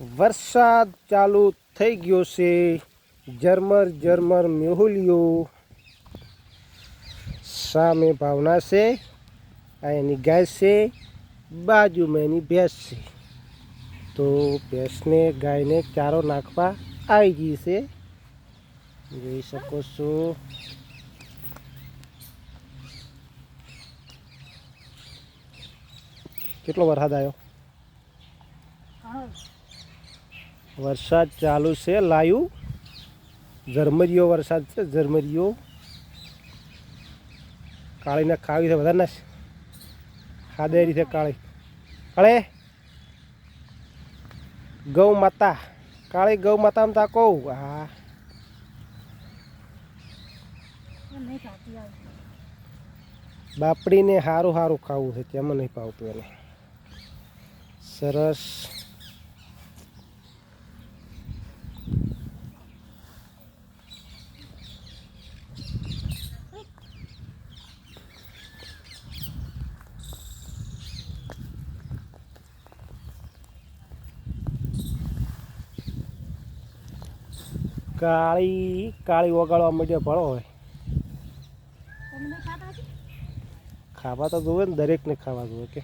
વરસાદ ચાલુ થઈ ગયો છે. ઝરમર ઝરમર મેહુલિયો. સામે ભાવના છે, આ એની ગાય છે, બાજુમાં એની ભેંસ છે. તો ભેંસને, ગાયને ચારો નાખવા આવી ગઈ છે. જોઈ શકો છો. કેટલો વરસાદ આવ્યો? વરસાદ ચાલુ છે, લાયું. ઝરમરિયો વરસાદ છે, ઝરમરિયો. કાળીને ખાવી છે, વધારે ના ખાદેરી છે કાળી. કાળે. ગૌ માતા. કાળી ગૌ માતા તા કહું. હા બાપડીને સારું સારું ખાવું છે, તેમાં નહીં પાવતું એને. સરસ. કાળી કાળી ઓગાળવા માંડ્યો ભળો હોય ખાવા તો જોવે ને દરેકને ખાવા જોવે કે.